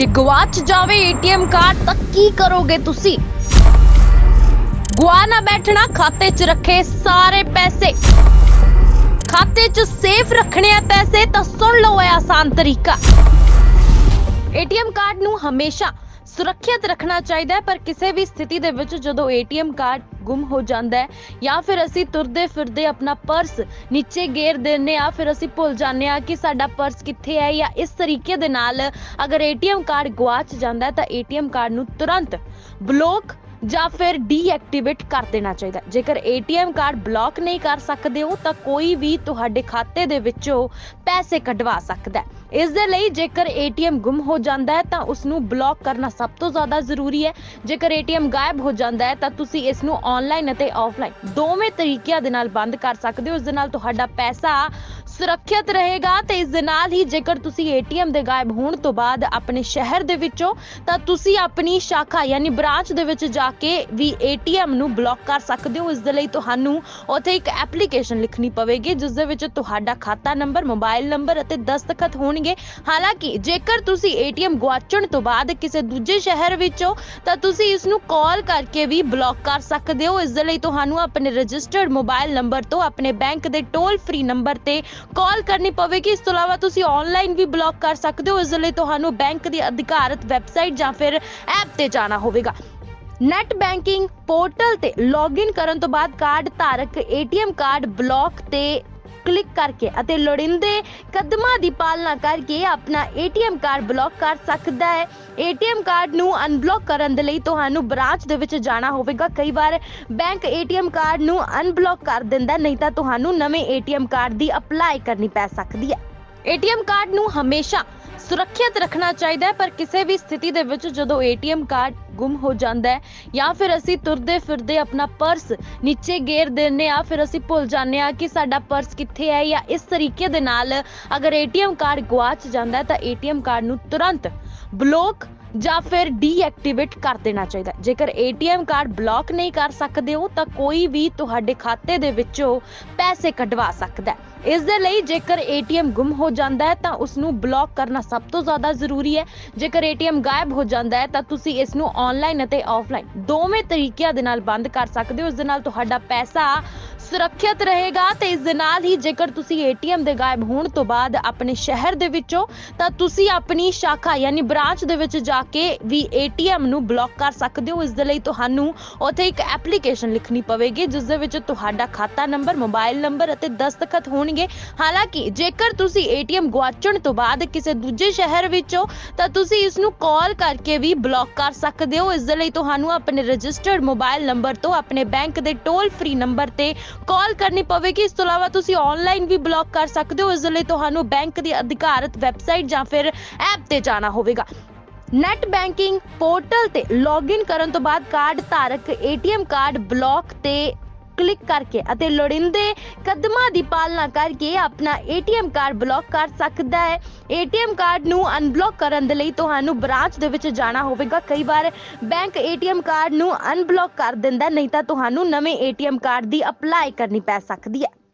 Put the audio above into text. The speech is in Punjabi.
ਜੇ ਗਵਾਚ ਜਾਵੇ ਏਟੀਐਮ ਕਾਰਡ, ਤਾਂ ਕੀ ਕਰੋਗੇ ਤੁਸੀਂ? ਗੁਆ ਨਾ ਬੈਠਣਾ, ਖਾਤੇ 'ਚ ਰੱਖੇ ਸਾਰੇ ਪੈਸੇ। ਖਾਤੇ 'ਚ ਸੇਫ ਰੱਖਣੇ ਆ ਪੈਸੇ, ਤਾਂ ਸੁਣ ਲਓ ਇਹ ਆਸਾਨ ਤਰੀਕਾ। ਏਟੀਐਮ ਕਾਰਡ ਨੂੰ ਹਮੇਸ਼ਾ ਸੁਰੱਖਿਅਤ ਰੱਖਣਾ ਚਾਹੀਦਾ ਹੈ, ਪਰ ਕਿਸੇ ਵੀ ਸਥਿਤੀ ਦੇ ਵਿੱਚ ਜਦੋਂ ਏਟੀਐਮ ਕਾਰਡ ਗੁੰਮ ਹੋ ਜਾਂਦਾ ਹੈ ਜਾਂ ਫਿਰ ਅਸੀਂ ਤੁਰਦੇ ਫਿਰਦੇ ਆਪਣਾ ਪਰਸ ਨੀਚੇ ਗੇਰ ਦਿੰਨੇ ਆ ਫਿਰ ਅਸੀਂ ਭੁੱਲ ਜਾਂਦੇ ਆ ਕਿ ਸਾਡਾ ਪਰਸ ਕਿੱਥੇ ਹੈ ਜਾਂ ਇਸ ਤਰੀਕੇ ਦੇ ਨਾਲ ਅਗਰ ਏਟੀਐਮ ਕਾਰਡ ਗਵਾਚ ਜਾਂਦਾ ਹੈ ਤਾਂ ਏਟੀਐਮ ਕਾਰਡ ਨੂੰ ਤੁਰੰਤ ਬਲੌਕ ਜਾਂ ਫਿਰ ਡੀਐਕਟੀਵੇਟ ਕਰ ਦੇਣਾ ਚਾਹੀਦਾ। ਹੈ। ਜੇਕਰ ਏਟੀਐਮ ਕਾਰਡ ਬਲੌਕ ਨਹੀਂ ਕਰ ਸਕਦੇ ਹੋ, ਤਾਂ ਕੋਈ ਵੀ ਤੁਹਾਡੇ ਖਾਤੇ ਦੇ ਵਿੱਚੋਂ ਪੈਸੇ ਕਢਵਾ ਸਕਦਾ ਹੈ। ਇਸ ਦੇ ਲਈ ਜੇਕਰ ਏਟੀਐਮ ਗੁੰਮ ਹੋ ਜਾਂਦਾ ਹੈ, ਤਾਂ ਉਸ ਨੂੰ ਬਲੌਕ ਕਰਨਾ ਸਭ ਤੋਂ ਜ਼ਿਆਦਾ ਜ਼ਰੂਰੀ ਹੈ। ਜੇਕਰ ਏਟੀਐਮ ਗਾਇਬ ਹੋ ਜਾਂਦਾ ਹੈ, ਤਾਂ ਤੁਸੀਂ ਇਸ ਨੂੰ ਆਨਲਾਈਨ ਅਤੇ ਆਫਲਾਈਨ ਦੋਵੇਂ ਤਰੀਕਿਆਂ ਦੇ ਨਾਲ ਬੰਦ ਕਰ ਸਕਦੇ ਹੋ। ਇਸ ਦੇ ਨਾਲ ਤੁਹਾਡਾ ਪੈਸਾ ਸੁਰੱਖਿਅਤ ਰਹੇਗਾ ਤੇ ਇਸ ਦੇ ਨਾਲ ਹੀ ਜੇਕਰ ਤੁਸੀਂ ਏਟੀਐਮ ਦੇ ਗਾਇਬ ਹੋਣ ਤੋਂ ਬਾਅਦ ਆਪਣੇ ਸ਼ਹਿਰ ਦੇ ਵਿੱਚੋਂ, ਤਾਂ ਤੁਸੀਂ ਆਪਣੀ ਸ਼ਾਖਾ ਯਾਨੀ ਬ੍ਰਾਂਚ ਦੇ ਵਿੱਚ ਜਾ ਕੇ ਵੀ ਏਟੀਐਮ ਨੂੰ ਬਲੌਕ ਕਰ ਸਕਦੇ ਹੋ। ਇਸ ਦੇ ਲਈ ਤੁਹਾਨੂੰ ਉੱਥੇ ਇੱਕ ਐਪਲੀਕੇਸ਼ਨ ਲਿਖਣੀ ਪਵੇਗੀ, ਜਿਸ ਦੇ ਵਿੱਚ ਤੁਹਾਡਾ ਖਾਤਾ ਨੰਬਰ, ਮੋਬਾਈਲ ਨੰਬਰ ਅਤੇ ਦਸਤਖਤ ਹੋਣਗੇ। ਹਾਲਾਂਕਿ, ਜੇਕਰ ਤੁਸੀਂ ਏਟੀਐਮ ਗਵਾਚਣ ਤੋਂ ਬਾਅਦ ਕਿਸੇ ਦੂਜੇ ਸ਼ਹਿਰ ਵਿੱਚੋਂ, ਤਾਂ ਤੁਸੀਂ ਇਸ ਨੂੰ ਕਾਲ ਕਰਕੇ ਵੀ ਬਲੌਕ ਕਰ ਸਕਦੇ ਹੋ। ਇਸ ਦੇ ਲਈ ਤੁਹਾਨੂੰ ਆਪਣੇ ਰਜਿਸਟਰਡ ਮੋਬਾਈਲ ਨੰਬਰ ਤੋਂ ਆਪਣੇ ਬੈਂਕ ਦੇ ਟੋਲ ਫ੍ਰੀ ਨੰਬਰ ਤੇ ਕਾਲ ਕਰਨੀ ਪਵੇਗੀ। ਇਸ ਤੋਂ ਇਲਾਵਾ ਤੁਸੀਂ ਆਨਲਾਈਨ ਵੀ ਬਲੌਕ ਕਰ ਸਕਦੇ ਹੋ। ਇਸ ਲਈ ਤੁਹਾਨੂੰ ਬੈਂਕ ਦੀ ਅਧਿਕਾਰਤ ਵੈਬਸਾਈਟ ਜਾਂ ਫਿਰ ਐਪ ਤੇ ਜਾਣਾ ਹੋਵੇਗਾ। ਨੈਟ ਬੈਂਕਿੰਗ ਪੋਰਟਲ ਤੇ ਲੌਗਇਨ ਕਰਨ ਤੋਂ ਬਾਅਦ ਕਾਰਡ ਧਾਰਕ ਏਟੀਐਮ ਕਾਰਡ ਬਲੌਕ ਤੇ ਕਲਿੱਕ ਕਰਕੇ ਅਤੇ ਲੋੜੀਂਦੇ ਕਦਮਾਂ ਦੀ ਪਾਲਣਾ ਕਰਕੇ ਆਪਣਾ ਏਟੀਐਮ ਕਾਰਡ ਬਲੌਕ ਕਰ ਸਕਦਾ ਹੈ। ਏਟੀਐਮ ਕਾਰਡ ਨੂੰ ਅਨਬਲੌਕ ਕਰਨ ਦੇ ਲਈ ਤੁਹਾਨੂੰ ਬ੍ਰਾਂਚ ਦੇ ਵਿੱਚ ਜਾਣਾ ਹੋਵੇਗਾ। ਕਈ ਵਾਰ ਬੈਂਕ ਏਟੀਐਮ ਕਾਰਡ ਨੂੰ ਅਨਬਲੌਕ ਕਰ ਦਿੰਦਾ ਨਹੀਂ ਤਾਂ ਤੁਹਾਨੂੰ ਨਵੇਂ ਏਟੀਐਮ ਕਾਰਡ ਦੀ ਅਪਲਾਈ ਕਰਨੀ ਪੈ ਸਕਦੀ ਹੈ। ਏਟੀਐਮ ਕਾਰਡ ਨੂੰ ਹਮੇਸ਼ਾ ਸੁਰੱਖਿਅਤ ਰੱਖਣਾ ਚਾਹੀਦਾ ਹੈ, ਪਰ ਕਿਸੇ ਵੀ ਸਥਿਤੀ ਦੇ ਵਿੱਚ ਜਦੋਂ ਏਟੀਐਮ ਕਾਰਡ ਗੁੰਮ ਹੋ ਜਾਂਦਾ ਹੈ ਜਾਂ ਫਿਰ ਅਸੀਂ ਤੁਰਦੇ ਫਿਰਦੇ ਆਪਣਾ ਪਰਸ ਨੀਚੇ ਗੇਰ ਦਿੰਨੇ ਆ ਫਿਰ ਅਸੀਂ ਭੁੱਲ ਜਾਂਦੇ ਆ ਕਿ ਸਾਡਾ ਪਰਸ ਕਿੱਥੇ ਹੈ ਜਾਂ ਇਸ ਤਰੀਕੇ ਦੇ ਨਾਲ ਅਗਰ ਏਟੀਐਮ ਕਾਰਡ ਗਵਾਚ ਜਾਂਦਾ ਹੈ ਤਾਂ ਏਟੀਐਮ ਕਾਰਡ ਨੂੰ ਤੁਰੰਤ ਬਲੌਕ ਜਾਂ ਫਿਰ ਡੀਐਕਟੀਵੇਟ ਕਰ ਦੇਣਾ ਚਾਹੀਦਾ। ਹੈ। ਜੇਕਰ ਏਟੀਐਮ ਕਾਰਡ ਬਲੌਕ ਨਹੀਂ ਕਰ ਸਕਦੇ ਹੋ, ਤਾਂ ਕੋਈ ਵੀ ਤੁਹਾਡੇ ਖਾਤੇ ਦੇ ਵਿੱਚੋਂ ਪੈਸੇ ਕਢਵਾ ਸਕਦਾ ਹੈ। ਇਸ ਦੇ ਲਈ ਜੇਕਰ ਏਟੀਐਮ ਗੁੰਮ ਹੋ ਜਾਂਦਾ ਹੈ, ਤਾਂ ਉਸ ਨੂੰ ਬਲੌਕ ਕਰਨਾ ਸਭ ਤੋਂ ਜ਼ਿਆਦਾ ਜ਼ਰੂਰੀ ਹੈ। ਜੇਕਰ ਏਟੀਐਮ ਗਾਇਬ ਹੋ ਜਾਂਦਾ ਹੈ, ਤਾਂ ਤੁਸੀਂ ਇਸ ਨੂੰ ਆਨਲਾਈਨ ਅਤੇ ਆਫਲਾਈਨ ਦੋਵੇਂ ਤਰੀਕਿਆਂ ਦੇ ਨਾਲ ਬੰਦ ਕਰ ਸਕਦੇ ਹੋ। ਇਸ ਦੇ ਨਾਲ ਤੁਹਾਡਾ ਪੈਸਾ ਸੁਰੱਖਿਅਤ ਰਹੇਗਾ ਤੇ ਇਸ ਦੇ ਨਾਲ ਹੀ ਜੇਕਰ ਤੁਸੀਂ ਏਟੀਐਮ ਦੇ ਗਾਇਬ ਹੋਣ ਤੋਂ ਬਾਅਦ ਆਪਣੇ ਸ਼ਹਿਰ ਦੇ ਵਿੱਚੋਂ, ਤਾਂ ਤੁਸੀਂ ਆਪਣੀ ਸ਼ਾਖਾ ਯਾਨੀ ਬ੍ਰਾਂਚ ਦੇ ਵਿੱਚ ਜਾ ਕੇ ਵੀ ਏਟੀਐਮ ਨੂੰ ਬਲੌਕ ਕਰ ਸਕਦੇ ਹੋ। ਇਸ ਦੇ ਲਈ ਤੁਹਾਨੂੰ ਉੱਥੇ ਇੱਕ ਐਪਲੀਕੇਸ਼ਨ ਲਿਖਣੀ ਪਵੇਗੀ, ਜਿਸ ਦੇ ਵਿੱਚ ਤੁਹਾਡਾ ਖਾਤਾ ਨੰਬਰ, ਮੋਬਾਈਲ ਨੰਬਰ ਅਤੇ ਦਸਤਖਤ ਹੋਣਗੇ। ਹਾਲਾਂਕਿ, ਜੇਕਰ ਤੁਸੀਂ ਏਟੀਐਮ ਗਵਾਚਣ ਤੋਂ ਬਾਅਦ ਕਿਸੇ ਦੂਜੇ ਸ਼ਹਿਰ ਵਿੱਚੋਂ, ਤਾਂ ਤੁਸੀਂ ਇਸ ਨੂੰ ਕਾਲ ਕਰਕੇ ਵੀ ਬਲੌਕ ਕਰ ਸਕਦੇ ਹੋ। ਇਸ ਦੇ ਲਈ ਤੁਹਾਨੂੰ ਆਪਣੇ ਰਜਿਸਟਰਡ ਮੋਬਾਈਲ ਨੰਬਰ ਤੋਂ ਆਪਣੇ ਬੈਂਕ ਦੇ ਟੋਲ ਫ੍ਰੀ ਨੰਬਰ ਤੇ ਕਾਲ ਕਰਨੀ ਪਵੇਗੀ। ਇਸ ਤੋਂ ਇਲਾਵਾ ਤੁਸੀਂ ਆਨਲਾਈਨ ਵੀ ਬਲੌਕ ਕਰ ਸਕਦੇ ਹੋ। ਇਸ ਲਈ ਤੁਹਾਨੂੰ ਬੈਂਕ ਦੀ ਅਧਿਕਾਰਤ ਵੈਬਸਾਈਟ ਜਾਂ ਫਿਰ ਐਪ ਤੇ ਜਾਣਾ ਹੋਵੇਗਾ। ਨੈਟ ਬੈਂਕਿੰਗ ਪੋਰਟਲ ਤੇ ਲੌਗਇਨ ਕਰਨ ਤੋਂ ਬਾਅਦ ਕਾਰਡ ਧਾਰਕ ਏਟੀਐਮ ਕਾਰਡ ਬਲੌਕ ਤੇ ਕਲਿੱਕ ਕਰਕੇ ਅਤੇ ਲੋੜੀਂਦੇ ਕਦਮਾਂ ਦੀ ਪਾਲਣਾ ਕਰਕੇ ਆਪਣਾ ਏਟੀਐਮ ਕਾਰਡ ਬਲੌਕ ਕਰ ਸਕਦਾ ਹੈ। ਏਟੀਐਮ ਕਾਰਡ ਨੂੰ ਅਨਬਲੌਕ ਕਰਨ ਦੇ ਲਈ ਤੁਹਾਨੂੰ ਬ੍ਰਾਂਚ ਦੇ ਵਿੱਚ ਜਾਣਾ ਹੋਵੇਗਾ। ਕਈ ਵਾਰ ਬੈਂਕ ਏਟੀਐਮ ਕਾਰਡ ਨੂੰ ਅਨਬਲੌਕ ਕਰ ਦਿੰਦਾ, ਨਹੀਂ ਤਾਂ ਤੁਹਾਨੂੰ ਨਵੇਂ ਏਟੀਐਮ ਕਾਰਡ ਦੀ ਅਪਲਾਈ ਕਰਨੀ ਪੈ ਸਕਦੀ ਹੈ।